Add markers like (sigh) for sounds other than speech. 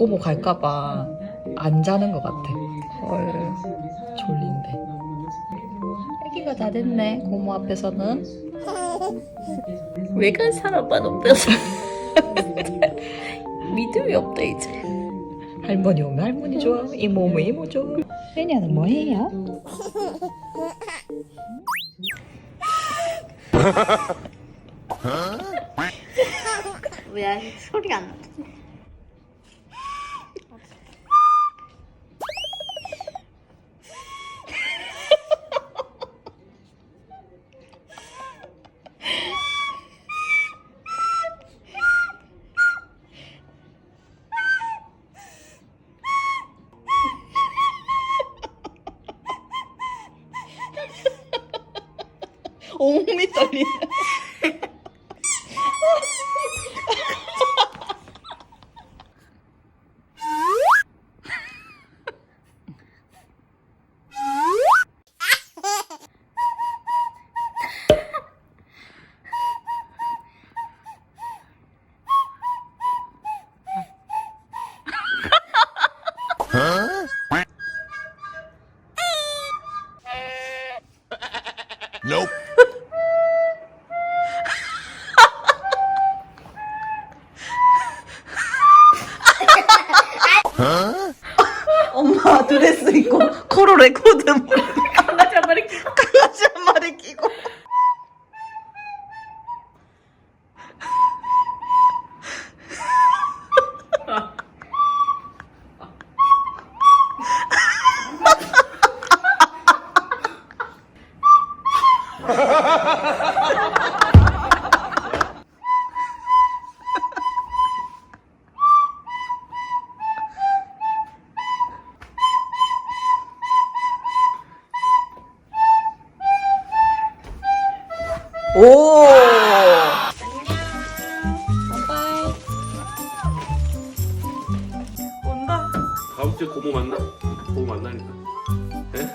고모 갈까봐 안 자는 것 같아. 헐, 졸린데. 애기가 다 됐네, 고모 앞에서는. 외간 사람 없어서. (laughs) 믿음이 없다, 이제. 할머니 오면 할머니 좋아, 이모 오면 이모 좋아. 혜냐는 뭐 해요? 왜 소리가 안 나지? 온몸이 떨리네. Nope. 엄마 드레스 입고 코로 레코드 강아지 한 마리 끼고. 강아지 한 마리 끼고 (laughs) 오 다음 주에 고모 만나? 고모 만나니까. 네?